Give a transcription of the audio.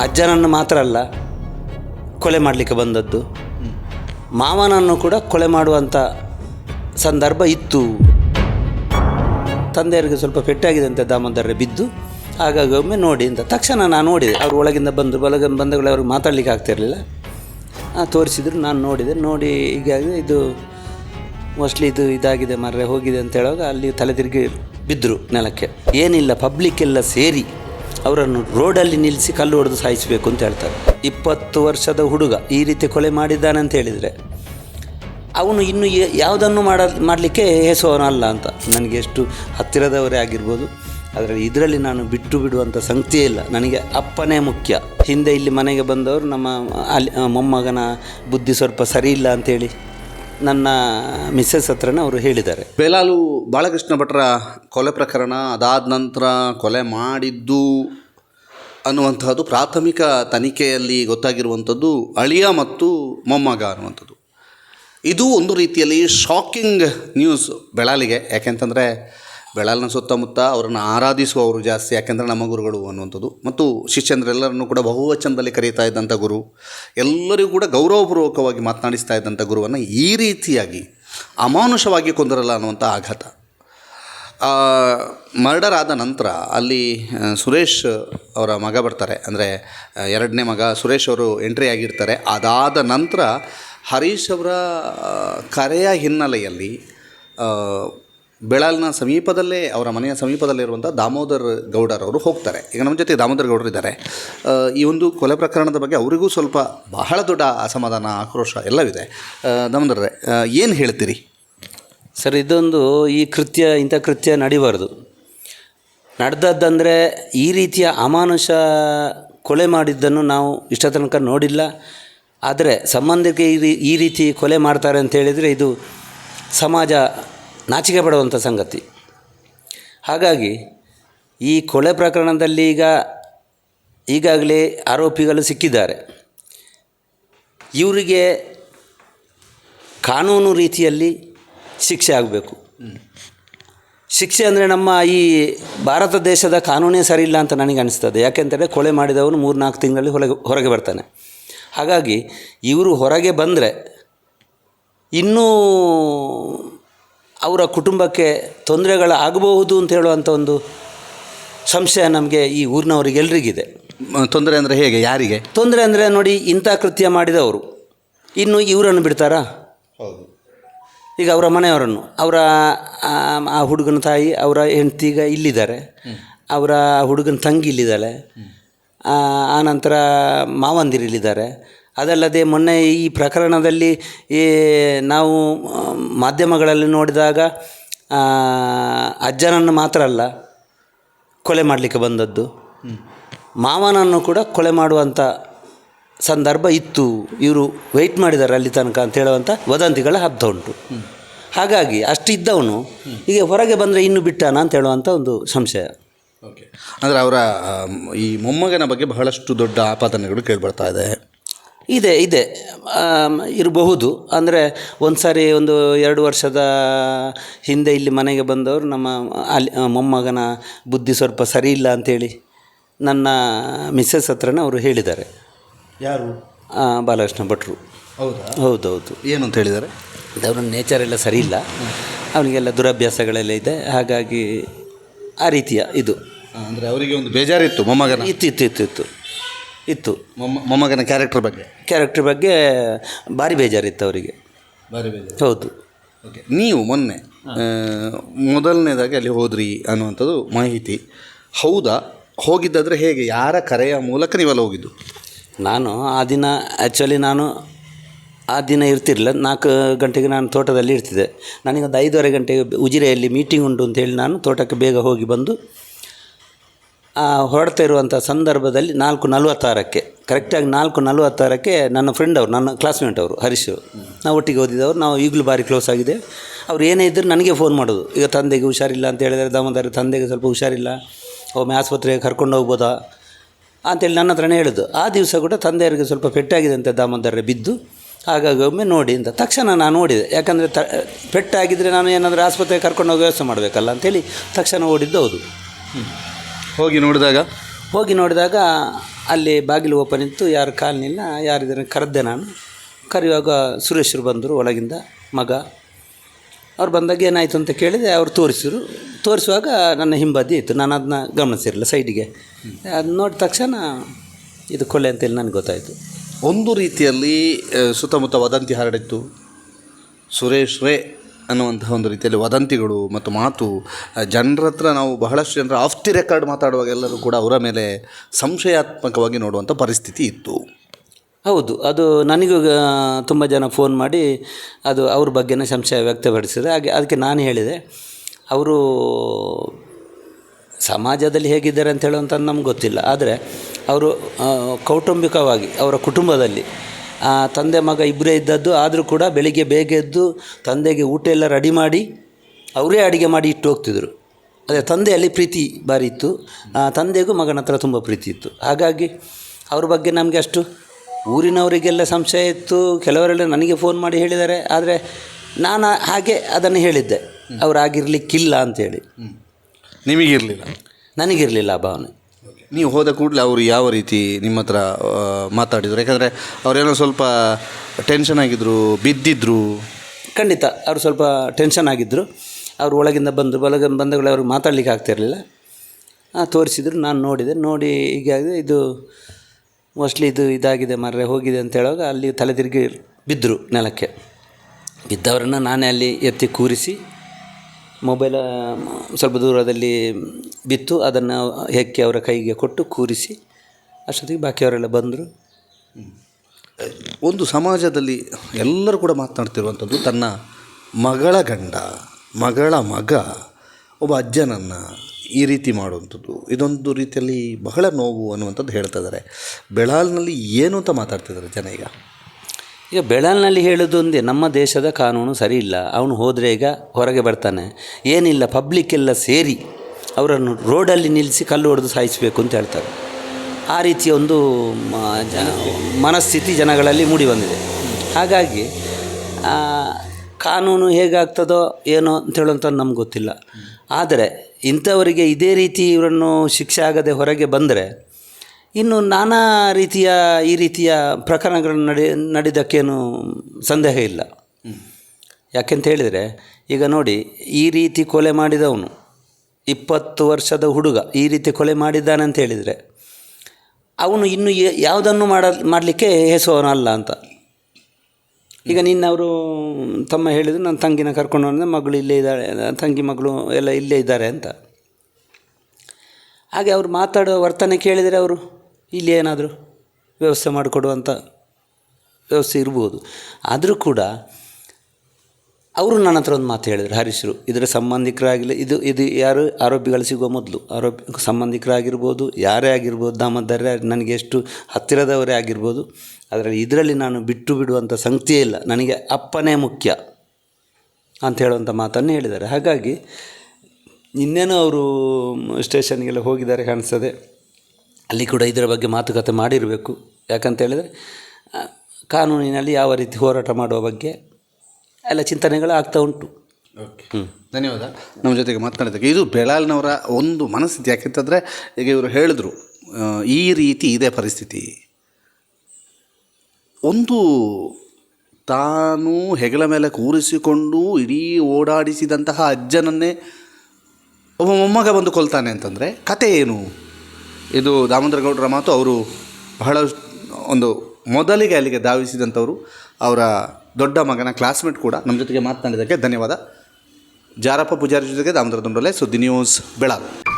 ಅಜ್ಜನನ್ನು ಮಾತ್ರ ಅಲ್ಲ, ಕೊಲೆ ಮಾಡಲಿಕ್ಕೆ ಬಂದದ್ದು. ಮಾವನನ್ನು ಕೂಡ ಕೊಲೆ ಮಾಡುವಂಥ ಸಂದರ್ಭ ಇತ್ತು. ತಂದೆಯರಿಗೆ ಸ್ವಲ್ಪ ಪೆಟ್ಟಾಗಿದೆ ಅಂತ ದಾಮೋದರ ಬಿದ್ದು, ಹಾಗಾಗಿ ಒಮ್ಮೆ ನೋಡಿ ಅಂತ ತಕ್ಷಣ ನಾನು ನೋಡಿದೆ. ಅವ್ರ ಒಳಗಿಂದ ಬಂದು ಬಲಗ ಬಂದಗಳು ಅವ್ರಿಗೆ ಮಾತಾಡಲಿಕ್ಕೆ ಆಗ್ತಿರಲಿಲ್ಲ. ತೋರಿಸಿದ್ರು, ನಾನು ನೋಡಿದೆ. ನೋಡಿ ಈಗ ಇದು ಮೋಸ್ಟ್ಲಿ ಇದು ಇದಾಗಿದೆ ಮರ್ರೆ, ಹೋಗಿದೆ ಅಂತ ಹೇಳುವಾಗ ಅಲ್ಲಿ ತಲೆ ತಿರುಗಿ ಬಿದ್ದರು ನೆಲಕ್ಕೆ. ಏನಿಲ್ಲ ಪಬ್ಲಿಕ್ ಎಲ್ಲ ಸೇರಿ. ಅವರನ್ನು ರೋಡಲ್ಲಿ ನಿಲ್ಲಿಸಿ ಕಲ್ಲು ಹೊಡೆದು ಸಾಯಿಸಬೇಕು ಅಂತ ಹೇಳ್ತಾರೆ. ಇಪ್ಪತ್ತು ವರ್ಷದ ಹುಡುಗ ಈ ರೀತಿ ಕೊಲೆ ಮಾಡಿದ್ದಾನೆ ಅಂತ ಹೇಳಿದರೆ, ಅವನು ಇನ್ನು ಯಾವುದನ್ನು ಮಾಡ ಮಾಡಲಿಕ್ಕೆ ಹೆಸವನಲ್ಲ ಅಂತ. ನನಗೆ ಎಷ್ಟು ಹತ್ತಿರದವರೇ ಆಗಿರ್ಬೋದು ಅದರಲ್ಲಿ ಇದರಲ್ಲಿ ನಾನು ಬಿಟ್ಟು ಬಿಡುವಂಥ ಸಂಗತಿಯೇ ಇಲ್ಲ. ನನಗೆ ಅಪ್ಪನೇ ಮುಖ್ಯ. ಹಿಂದೆ ಇಲ್ಲಿ ಮನೆಗೆ ಬಂದವರು ನಮ್ಮ ಅಲ್ಲಿ ಮೊಮ್ಮಗನ ಬುದ್ಧಿ ಸ್ವಲ್ಪ ಸರಿ ಇಲ್ಲ ಅಂತೇಳಿ ನನ್ನ ಮಿಸ್ಸಸ್ ಹತ್ರನೇ ಅವರು ಹೇಳಿದ್ದಾರೆ. ಬೇಲಾಲು ಬಾಲಕೃಷ್ಣ ಭಟ್ರ ಕೊಲೆ ಪ್ರಕರಣ ಅದಾದ ನಂತರ ಕೊಲೆ ಮಾಡಿದ್ದು ಅನ್ನುವಂತಹದ್ದು ಪ್ರಾಥಮಿಕ ತನಿಖೆಯಲ್ಲಿ ಗೊತ್ತಾಗಿರುವಂಥದ್ದು ಅಳಿಯ ಮತ್ತು ಮೊಮ್ಮಗ ಅನ್ನುವಂಥದ್ದು. ಇದು ಒಂದು ರೀತಿಯಲ್ಲಿ ಶಾಕಿಂಗ್ ನ್ಯೂಸ್ ಬೆಳಾಲಿಗೆ. ಯಾಕೆಂತಂದರೆ ಬೆಳಾಲಿನ ಸುತ್ತಮುತ್ತ ಅವರನ್ನು ಆರಾಧಿಸುವವರು ಜಾಸ್ತಿ, ಯಾಕೆಂದರೆ ನಮ್ಮ ಗುರುಗಳು ಅನ್ನುವಂಥದ್ದು. ಮತ್ತು ಶಿಷ್ಯಂದ್ರೆಲ್ಲರನ್ನು ಕೂಡ ಬಹುವಚನದಲ್ಲಿ ಕರೀತಾ ಇದ್ದಂಥ ಗುರು, ಎಲ್ಲರಿಗೂ ಕೂಡ ಗೌರವಪೂರ್ವಕವಾಗಿ ಮಾತನಾಡಿಸ್ತಾ ಇದ್ದಂಥ ಗುರುವನ್ನು ಈ ರೀತಿಯಾಗಿ ಅಮಾನುಷವಾಗಿ ಕೊಂದರಲ್ಲ ಅನ್ನುವಂಥ ಆಘಾತ. ಮರ್ಡರ್ ಆದ ನಂತರ ಅಲ್ಲಿ ಸುರೇಶ್ ಅವರ ಮಗ ಬರ್ತಾರೆ. ಅಂದರೆ ಎರಡನೇ ಮಗ ಸುರೇಶ್ ಅವರು ಎಂಟ್ರಿ ಆಗಿರ್ತಾರೆ. ಅದಾದ ನಂತರ ಹರೀಶ್ ಅವರ ಕರೆಯ ಹಿನ್ನೆಲೆಯಲ್ಲಿ ಬೆಳಾಲ್ನ ಸಮೀಪದಲ್ಲೇ, ಅವರ ಮನೆಯ ಸಮೀಪದಲ್ಲಿರುವಂಥ ದಾಮೋದರ್ ಅವರು ಹೋಗ್ತಾರೆ. ಈಗ ನಮ್ಮ ಜೊತೆ ದಾಮೋದರ್ ಗೌಡರು ಇದ್ದಾರೆ. ಈ ಒಂದು ಕೊಲೆ ಪ್ರಕರಣದ ಬಗ್ಗೆ ಅವರಿಗೂ ಸ್ವಲ್ಪ ಬಹಳ ದೊಡ್ಡ ಅಸಮಾಧಾನ, ಆಕ್ರೋಶ ಎಲ್ಲವಿದೆ. ದಾಮೋದರ್ ಏನು ಹೇಳ್ತೀರಿ? ಸರ್, ಇದೊಂದು ಈ ಕೃತ್ಯ, ಇಂಥ ಕೃತ್ಯ ನಡಿಬಾರ್ದು. ನಡೆದದ್ದಂದರೆ ಈ ರೀತಿಯ ಅಮಾನುಷ ಕೊಲೆ ಮಾಡಿದ್ದನ್ನು ನಾವು ಇಷ್ಟ ತನಕ ನೋಡಿಲ್ಲ. ಆದರೆ ಸಂಬಂಧಕ್ಕೆ ಈ ರೀತಿ ಕೊಲೆ ಮಾಡ್ತಾರೆ ಅಂತ ಹೇಳಿದರೆ ಇದು ಸಮಾಜ ನಾಚಿಕೆ ಪಡುವಂಥ ಸಂಗತಿ. ಹಾಗಾಗಿ ಈ ಕೊಲೆ ಪ್ರಕರಣದಲ್ಲಿ ಈಗ, ಈಗಾಗಲೇ ಆರೋಪಿಗಳು ಸಿಕ್ಕಿದ್ದಾರೆ. ಇವರಿಗೆ ಕಾನೂನು ರೀತಿಯಲ್ಲಿ ಶಿಕ್ಷೆ ಆಗಬೇಕು. ಶಿಕ್ಷೆ ಅಂದರೆ ನಮ್ಮ ಈ ಭಾರತ ದೇಶದ ಕಾನೂನೇ ಸರಿ ಇಲ್ಲ ಅಂತ ನನಗೆ ಅನಿಸ್ತದೆ. ಯಾಕೆಂತಂದರೆ ಕೊಲೆ ಮಾಡಿದವನು ಮೂರು ನಾಲ್ಕು ತಿಂಗಳಲ್ಲಿ ಹೊರಗೆ ಹೊರಗೆ ಬರ್ತಾನೆ. ಹಾಗಾಗಿ ಇವರು ಹೊರಗೆ ಬಂದರೆ ಇನ್ನೂ ಅವರ ಕುಟುಂಬಕ್ಕೆ ತೊಂದರೆಗಳು ಆಗಬಹುದು ಅಂತ ಹೇಳುವಂಥ ಒಂದು ಸಂಶಯ ನಮಗೆ ಈ ಊರಿನವರಿಗೆಲ್ಲರಿಗಿದೆ ತೊಂದರೆ ಅಂದರೆ ಹೇಗೆ ಯಾರಿಗೆ? ತೊಂದರೆ ಅಂದರೆ ನೋಡಿ ಇಂಥ ಕೃತ್ಯ ಮಾಡಿದವರು. ಇನ್ನು ಇವರನ್ನು ಬಿಡ್ತಾರಾ? ಹೌದು. ಈಗ ಅವರ ಮನೆಯವರನ್ನು ಅವರ ಆ, ಹುಡುಗನ ತಾಯಿ ಅವರ ಹೆಂಡತಿ ಈಗ ಇಲ್ಲಿದ್ದಾರೆ. ಅವರ ಹುಡುಗನ ತಂಗಿ ಇಲ್ಲಿದ್ದಾಳೆ. ಆನಂತರ ಮಾವಂದಿರು ಇಲ್ಲಿದ್ದಾರೆ ಅದಲ್ಲದೆ ಮೊನ್ನೆ ಈ ಪ್ರಕರಣದಲ್ಲಿ ಈ ನಾವು ಮಾಧ್ಯಮಗಳಲ್ಲಿ ನೋಡಿದಾಗ ಅಜ್ಜನನ್ನು ಮಾತ್ರ ಅಲ್ಲ, ಕೊಲೆ ಮಾಡಲಿಕ್ಕೆ ಬಂದದ್ದು. ಮಾವನನ್ನು ಕೂಡ ಕೊಲೆ ಮಾಡುವಂಥ ಸಂದರ್ಭ ಇತ್ತು. ಇವರು ವೆಯ್ಟ್ ಮಾಡಿದ್ದಾರೆ ಅಲ್ಲಿ ತನಕ ಅಂತ ಹೇಳುವಂಥ ವದಂತಿಗಳ ಹಬ್ಬ ಉಂಟು. ಹಾಗಾಗಿ ಅಷ್ಟಿದ್ದವನು, ಈಗ ಹೊರಗೆ ಬಂದರೆ ಇನ್ನು ಬಿಟ್ಟಾನ ಅಂತ ಹೇಳುವಂಥ ಒಂದು ಸಂಶಯ. ಓಕೆ. ಅಂದರೆ ಅವರ ಈ ಮೊಮ್ಮಗನ ಬಗ್ಗೆ ಬಹಳಷ್ಟು ದೊಡ್ಡ ಆಪಾದನೆಗಳು ಕೇಳಿಬರ್ತಾ ಇದೆ. ಇದೆ ಇದೆ. ಇರಬಹುದು. ಅಂದರೆ ಒಂದು ಸಾರಿ ಒಂದು ಎರಡು ವರ್ಷದ ಹಿಂದೆ ಇಲ್ಲಿ ಮನೆಗೆ ಬಂದವರು ನಮ್ಮ ಅಲ್ಲಿ ಮೊಮ್ಮಗನ ಬುದ್ಧಿ ಸ್ವಲ್ಪ ಸರಿ ಇಲ್ಲ ಅಂಥೇಳಿ ನನ್ನ ಮಿಸ್ಸಸ್ ಹತ್ರನೇ ಅವರು ಹೇಳಿದ್ದಾರೆ. ಯಾರು? ಬಾಲಕೃಷ್ಣ ಭಟ್ರು. ಹೌದಾ? ಹೌದೌದು. ಏನು ಅಂತ ಹೇಳಿದ್ದಾರೆ? ಅವರ ನೇಚರ್ ಎಲ್ಲ ಸರಿ ಇಲ್ಲ. ಅವನಿಗೆಲ್ಲ ದುರಭ್ಯಾಸಗಳೆಲ್ಲ ಇದೆ. ಹಾಗಾಗಿ ಆ ರೀತಿಯ ಇದು. ಅಂದರೆ ಅವರಿಗೆ ಒಂದು ಬೇಜಾರಿತ್ತು ಮೊಮ್ಮಗನ? ಇತ್ತು ಇತ್ತು ಇತ್ತು ಇತ್ತು. ಇತ್ತು. ಮೊಮ್ಮ ಮೊಮ್ಮಗನ ಕ್ಯಾರೆಕ್ಟರ್ ಬಗ್ಗೆ. ಕ್ಯಾರೆಕ್ಟರ್ ಬಗ್ಗೆ ಭಾರಿ ಬೇಜಾರಿತ್ತು ಅವರಿಗೆ. ಭಾರಿ ಬೇಜಾರು. ಹೌದು. ಓಕೆ ನೀವು ಮೊನ್ನೆ ಮೊದಲನೇದಾಗಿ ಅಲ್ಲಿ ಹೋದ್ರಿ ಅನ್ನುವಂಥದ್ದು ಮಾಹಿತಿ. ಹೌದಾ? ಹೋಗಿದ್ದಾದರೆ ಹೇಗೆ? ಯಾರ ಕರೆಯ ಮೂಲಕ ನೀವೆಲ್ಲ ಹೋಗಿದ್ದು? ನಾನು ಆ ದಿನ ಆ್ಯಕ್ಚುಲಿ ನಾನು ಆ ದಿನ ಇರ್ತಿರಲಿಲ್ಲ. ನಾಲ್ಕು ಗಂಟೆಗೆ ನಾನು ತೋಟದಲ್ಲಿ ಇರ್ತಿದ್ದೆ. ನನಗೆ ಒಂದು ಐದೂವರೆ ಗಂಟೆಗೆ ಉಜಿರೆಯಲ್ಲಿ ಮೀಟಿಂಗ್ ಉಂಟು ಅಂತೇಳಿ ನಾನು ತೋಟಕ್ಕೆ ಬೇಗ ಹೋಗಿ ಬಂದು ಹೊರಡ್ತಾ ಇರುವಂಥ ಸಂದರ್ಭದಲ್ಲಿ ನಾಲ್ಕು ನಲವತ್ತಾರಕ್ಕೆ ಕರೆಕ್ಟಾಗಿ ನಾಲ್ಕು ನಲವತ್ತಾರಕ್ಕೆ ನನ್ನ ಫ್ರೆಂಡ್ ಅವರು, ನನ್ನ ಕ್ಲಾಸ್ಮೇಟ್ ಅವರು, ಹರೀಶ್ ನಾವು ಒಟ್ಟಿಗೆ ಓದಿದವರು, ನಾವು ಈಗಲೂ ಭಾರಿ ಕ್ಲೋಸ್ ಆಗಿದೆ. ಅವ್ರು ಏನೇ ಇದ್ದರೂ ನನಗೆ ಫೋನ್ ಮಾಡೋದು. ಈಗ ತಂದೆಗೆ ಹುಷಾರಿಲ್ಲ ಅಂತ ಹೇಳಿದರೆ, ದಾಮೋದರ, ತಂದೆಗೆ ಸ್ವಲ್ಪ ಹುಷಾರಿಲ್ಲ. ಒಮ್ಮೆ ಆಸ್ಪತ್ರೆಗೆ ಕರ್ಕೊಂಡು ಹೋಗ್ಬೋದಾ? ಅಂತೇಳಿ ನನ್ನ ಹತ್ರನೇ ಹೇಳಿದ್ದು. ಆ ದಿವಸ ಕೂಡ ತಂದೆಯವರಿಗೆ ಸ್ವಲ್ಪ ಪೆಟ್ಟಾಗಿದೆ ಅಂತ ದಾಮೋದರ ಬಿದ್ದು, ಹಾಗಾಗಿ ಒಮ್ಮೆ ನೋಡಿ ಅಂತ. ತಕ್ಷಣ ನಾನು ನೋಡಿದೆ. ಯಾಕಂದರೆ ತ ಪೆಟ್ಟಾಗಿದ್ದರೆ ನಾನು ಏನಾದರೂ ಆಸ್ಪತ್ರೆಗೆ ಕರ್ಕೊಂಡು ಹೋಗಿ ವ್ಯವಸ್ಥೆ ಮಾಡಬೇಕಲ್ಲ ಅಂತೇಳಿ ತಕ್ಷಣ ಓಡಿದ್ದು ಹೌದು. ಹೋಗಿ ನೋಡಿದಾಗ? ಹೋಗಿ ನೋಡಿದಾಗ ಅಲ್ಲಿ ಬಾಗಿಲು ಓಪನ್ ಇತ್ತು ಯಾರು ಕಾಲಿನಿಲ್ಲ ಯಾರಿದ್ದಾರೆ ಕರೆದೆ ನಾನು. ಕರೆಯುವಾಗ ಸುರೇಶರು ಬಂದರು ಒಳಗಿಂದ ಮಗ. ಅವ್ರು ಬಂದಾಗ ಏನಾಯಿತು ಅಂತ ಕೇಳಿದೆ ಅವ್ರು ತೋರಿಸಿದ್ರು. ತೋರಿಸುವಾಗ ನನ್ನ ಹಿಂಬದಿ ಇತ್ತು ನಾನು ಅದನ್ನ ಗಮನಿಸಿರಲಿಲ್ಲ ಸೈಡಿಗೆ. ಅದು ನೋಡಿದ ತಕ್ಷಣ ಇದು ಕೊಳ್ಳೆ ಅಂತೇಳಿ ನನಗೆ ಗೊತ್ತಾಯಿತು. ಒಂದು ರೀತಿಯಲ್ಲಿ ಸುತ್ತಮುತ್ತ ವದಂತಿ ಹರಡಿತ್ತು. ಸುರೇಶ್ ರೇ ಅನ್ನುವಂತಹ ಒಂದು ರೀತಿಯಲ್ಲಿ ವದಂತಿಗಳು ಮತ್ತು ಮಾತು ಜನರ ಹತ್ರ ನಾವು ಬಹಳಷ್ಟು ಜನರ ಆಫ್ ದಿ ರೆಕಾರ್ಡ್ ಮಾತಾಡುವಾಗ ಎಲ್ಲರೂ ಕೂಡ ಅವರ ಮೇಲೆ ಸಂಶಯಾತ್ಮಕವಾಗಿ ನೋಡುವಂಥ ಪರಿಸ್ಥಿತಿ ಇತ್ತು. ಹೌದು, ಅದು ನನಗೂ ತುಂಬ ಜನ ಫೋನ್ ಮಾಡಿ ಅದು ಅವ್ರ ಬಗ್ಗೆನೇ ಸಂಶಯ ವ್ಯಕ್ತಪಡಿಸಿದೆ. ಹಾಗೆ ಅದಕ್ಕೆ ನಾನು ಹೇಳಿದೆ, ಅವರು ಸಮಾಜದಲ್ಲಿ ಹೇಗಿದ್ದಾರೆ ಅಂತ ಹೇಳುವಂಥದ್ದು ನಮ್ಗೆ ಗೊತ್ತಿಲ್ಲ. ಆದರೆ ಅವರು ಕೌಟುಂಬಿಕವಾಗಿ, ಅವರ ಕುಟುಂಬದಲ್ಲಿ ತಂದೆ ಮಗ ಇಬ್ಬರೇ ಇದ್ದದ್ದು ಆದರೂ ಕೂಡ ಬೆಳಿಗ್ಗೆ ಬೇಗ ಎದ್ದು ತಂದೆಗೆ ಊಟ ಎಲ್ಲ ರೆಡಿ ಮಾಡಿ ಅವರೇ ಅಡುಗೆ ಮಾಡಿ ಇಟ್ಟು ಹೋಗ್ತಿದ್ರು. ಅದೇ ತಂದೆಯಲ್ಲಿ ಪ್ರೀತಿ ಭಾರಿ ಇತ್ತು. ತಂದೆಗೂ ಮಗನ ಹತ್ರ ತುಂಬ ಪ್ರೀತಿ ಇತ್ತು. ಹಾಗಾಗಿ ಅವ್ರ ಬಗ್ಗೆ ನಮಗೆ ಅಷ್ಟು ಊರಿನವರಿಗೆಲ್ಲ ಸಂಶಯ ಇತ್ತು. ಕೆಲವರೆಲ್ಲ ನನಗೆ ಫೋನ್ ಮಾಡಿ ಹೇಳಿದ್ದಾರೆ. ಆದರೆ ನಾನು ಹಾಗೆ ಅದನ್ನು ಹೇಳಿದ್ದೆ. ಅವರಾಗಿರ್ಲಿಕ್ಕಿಲ್ಲ ಅಂತೇಳಿ ನಿಮಗಿರಲಿಲ್ಲ? ನನಗಿರಲಿಲ್ಲ ಆ ಭಾವನೆ. ನೀವು ಹೋದ ಕೂಡಲೇ ಅವರು ಯಾವ ರೀತಿ ನಿಮ್ಮ ಹತ್ರ ಮಾತಾಡಿದರು? ಯಾಕಂದರೆ ಅವರೇನೋ ಸ್ವಲ್ಪ ಟೆನ್ಷನ್ ಆಗಿದ್ರು, ಬಿದ್ದಿದ್ರು. ಖಂಡಿತ. ಅವರು ಸ್ವಲ್ಪ ಟೆನ್ಷನ್ ಆಗಿದ್ದರು ಅವರು ಒಳಗಿಂದ ಬಂದರು. ಒಳಗೆ ಬಂದಗಳು ಅವ್ರಿಗೆ ಮಾತಾಡಲಿಕ್ಕೆ ಆಗ್ತಿರಲಿಲ್ಲ. ತೋರಿಸಿದ್ರು. ನಾನು ನೋಡಿದೆ. ನೋಡಿ ಹೀಗಾಗಿದೆ ಇದು ಮೋಸ್ಟ್ಲಿ ಇದು ಇದಾಗಿದೆ ಮರ್ರೆ, ಹೋಗಿದೆ ಅಂತ ಹೇಳುವಾಗ ಅಲ್ಲಿ ತಲೆ ತಿರುಗಿ ಬಿದ್ದರು ನೆಲಕ್ಕೆ. ಬಿದ್ದವರನ್ನು ನಾನೇ ಅಲ್ಲಿ ಎತ್ತಿ ಕೂರಿಸಿ ಮೊಬೈಲ, ಸ್ವಲ್ಪ ದೂರದಲ್ಲಿ ಬಿತ್ತು, ಅದನ್ನು ಹೆಕ್ಕಿ ಅವರ ಕೈಗೆ ಕೊಟ್ಟು ಕೂರಿಸಿ, ಅಷ್ಟೊತ್ತಿಗೆ ಬಾಕಿಯವರೆಲ್ಲ ಬಂದರು. ಒಂದು ಸಮಾಜದಲ್ಲಿ ಎಲ್ಲರೂ ಕೂಡ ಮಾತನಾಡ್ತಿರುವಂಥದ್ದು ತನ್ನ ಮಗಳ ಗಂಡ, ಮಗಳ ಮಗ, ಒಬ್ಬ ಅಜ್ಜನನ್ನು ಈ ರೀತಿ ಮಾಡುವಂಥದ್ದು. ಇದೊಂದು ರೀತಿಯಲ್ಲಿ ಬಹಳ ನೋವು ಅನ್ನುವಂಥದ್ದು ಹೇಳ್ತಾ ಇದ್ದಾರೆ. ಬೆಳಾಲ್ನಲ್ಲಿ ಏನು ಅಂತ ಮಾತಾಡ್ತಿದ್ದಾರೆ ಜನ ಈಗ? ಈಗ ಬೆಳಲ್ನಲ್ಲಿ ಹೇಳೋದು ಒಂದೇ, ನಮ್ಮ ದೇಶದ ಕಾನೂನು ಸರಿ ಇಲ್ಲ. ಅವನು ಹೋದರೆ ಈಗ ಹೊರಗೆ ಬರ್ತಾನೆ. ಏನಿಲ್ಲ ಪಬ್ಲಿಕ್ ಎಲ್ಲ ಸೇರಿ ಅವರನ್ನು ರೋಡಲ್ಲಿ ನಿಲ್ಲಿಸಿ ಕಲ್ಲು ಹೊಡೆದು ಸಾಯಿಸಬೇಕು ಅಂತ ಹೇಳ್ತಾರೆ. ಆ ರೀತಿಯ ಒಂದು ಮನಸ್ಥಿತಿ ಜನಗಳಲ್ಲಿ ಮೂಡಿ ಬಂದಿದೆ. ಹಾಗಾಗಿ ಕಾನೂನು ಹೇಗಾಗ್ತದೋ ಏನೋ ಅಂತ ಹೇಳುವಂಥ ನಮ್ಗೆ ಗೊತ್ತಿಲ್ಲ. ಆದರೆ ಇಂಥವರಿಗೆ ಇದೇ ರೀತಿ ಇವರನ್ನು ಶಿಕ್ಷೆ ಆಗದೆ ಹೊರಗೆ ಬಂದರೆ ಇನ್ನು ನಾನಾ ರೀತಿಯ ಈ ರೀತಿಯ ಪ್ರಕರಣಗಳು ನಡೆ, ನಡೆದಕ್ಕೇನು ಸಂದೇಹ ಇಲ್ಲ. ಯಾಕೆಂತ ಹೇಳಿದರೆ, ಈಗ ನೋಡಿ, ಈ ರೀತಿ ಕೊಲೆ ಮಾಡಿದವನು, ಇಪ್ಪತ್ತು ವರ್ಷದ ಹುಡುಗ ಈ ರೀತಿ ಕೊಲೆ ಮಾಡಿದ್ದಾನೆ ಅಂತ ಹೇಳಿದರೆ, ಅವನು ಇನ್ನು ಯಾವುದನ್ನು ಮಾಡ, ಮಾಡಲಿಕ್ಕೆ ಅಲ್ಲ ಅಂತ. ಈಗ ನಿನ್ನವರು ತಮ್ಮ ಹೇಳಿದ್ರು, ನನ್ನ ತಂಗಿನ ಕರ್ಕೊಂಡು ಬಂದರೆ ಮಗಳು ಇಲ್ಲೇ ಇದ್ದಾಳೆ, ತಂಗಿ ಮಗಳು ಎಲ್ಲ ಇಲ್ಲೇ ಇದ್ದಾರೆ ಅಂತ. ಹಾಗೆ ಅವರು ಮಾತಾಡೋ ವರ್ತನೆ ಕೇಳಿದರೆ ಅವರು? ಇಲ್ಲಿ ಏನಾದರೂ ವ್ಯವಸ್ಥೆ ಮಾಡಿಕೊಡುವಂಥ ವ್ಯವಸ್ಥೆ ಇರ್ಬೋದು. ಆದರೂ ಕೂಡ ಅವರು ನನ್ನ ಹತ್ರ ಒಂದು ಮಾತು ಹೇಳಿದರು, ಹರೀಶರು, ಇದರ ಸಂಬಂಧಿಕರಾಗಲಿ ಇದು ಇದು ಯಾರು? ಆರೋಪಿಗಳು ಸಿಗುವ ಮೊದಲು. ಆರೋಪಿ, ಸಂಬಂಧಿಕರಾಗಿರ್ಬೋದು, ಯಾರೇ ಆಗಿರ್ಬೋದು ದಾಮದ್ದಾರೆ ನನಗೆ ಎಷ್ಟು ಹತ್ತಿರದವರೇ ಆಗಿರ್ಬೋದು ಅದರಲ್ಲಿ ಇದರಲ್ಲಿ ನಾನು ಬಿಟ್ಟು ಬಿಡುವಂಥ ಸಂಗತಿಯೇ ಇಲ್ಲ. ನನಗೆ ಅಪ್ಪನೇ ಮುಖ್ಯ ಅಂತ ಹೇಳುವಂಥ ಮಾತನ್ನು ಹೇಳಿದ್ದಾರೆ. ಹಾಗಾಗಿ ಇನ್ನೇನೋ ಅವರು ಸ್ಟೇಷನ್ಗೆಲ್ಲ ಹೋಗಿದ್ದಾರೆ ಕಾಣಿಸ್ತದೆ. ಅಲ್ಲಿ ಕೂಡ ಇದರ ಬಗ್ಗೆ ಮಾತುಕತೆ ಮಾಡಿರಬೇಕು. ಯಾಕಂತ ಹೇಳಿದರೆ ಕಾನೂನಿನಲ್ಲಿ ಯಾವ ರೀತಿ ಹೋರಾಟ ಮಾಡುವ ಬಗ್ಗೆ ಎಲ್ಲ ಚಿಂತನೆಗಳು ಆಗ್ತಾ ಉಂಟು. ಓಕೆ ಧನ್ಯವಾದ. ನಮ್ಮ ಜೊತೆಗೆ ಮಾತನಾಡಿದ್ದಕ್ಕೆ ಇದು ಬೆಳಾಲ್ನವರ ಒಂದು ಮನಸ್ಥಿತಿ. ಯಾಕೆಂತಂದರೆ ಈಗ ಇವರು ಹೇಳಿದ್ರು ಈ ರೀತಿ ಇದೆ ಪರಿಸ್ಥಿತಿ. ಒಂದು ತಾನು ಹೆಗಲ ಮೇಲೆ ಕೂರಿಸಿಕೊಂಡು ಇಡೀ ಓಡಾಡಿಸಿದಂತಹ ಅಜ್ಜನನ್ನೇ ಒಬ್ಬ ಮೊಮ್ಮಗ ಬಂದು ಕೊಲ್ತಾನೆ ಅಂತಂದರೆ ಕತೆ ಏನು? ಇದು ದಾಮೋದರ ಗೌಡರ ಮಾತು ಅವರು ಬಹಳ ಒಂದು ಮೊದಲಿಗೆ ಅಲ್ಲಿಗೆ ಧಾವಿಸಿದಂಥವರು. ಅವರ ದೊಡ್ಡ ಮಗನ ಕ್ಲಾಸ್ಮೇಟ್ ಕೂಡ. ನಮ್ಮ ಜೊತೆಗೆ ಮಾತನಾಡಿದ್ದಕ್ಕೆ ಧನ್ಯವಾದ. ಜಾರಪ್ಪ ಪೂಜಾರಿ ಜೊತೆಗೆ ದಾಮೋದರ ದುಂಡಲೆ, ಸುದ್ದಿ ನ್ಯೂಸ್ ಬೆಳಗಾವಿ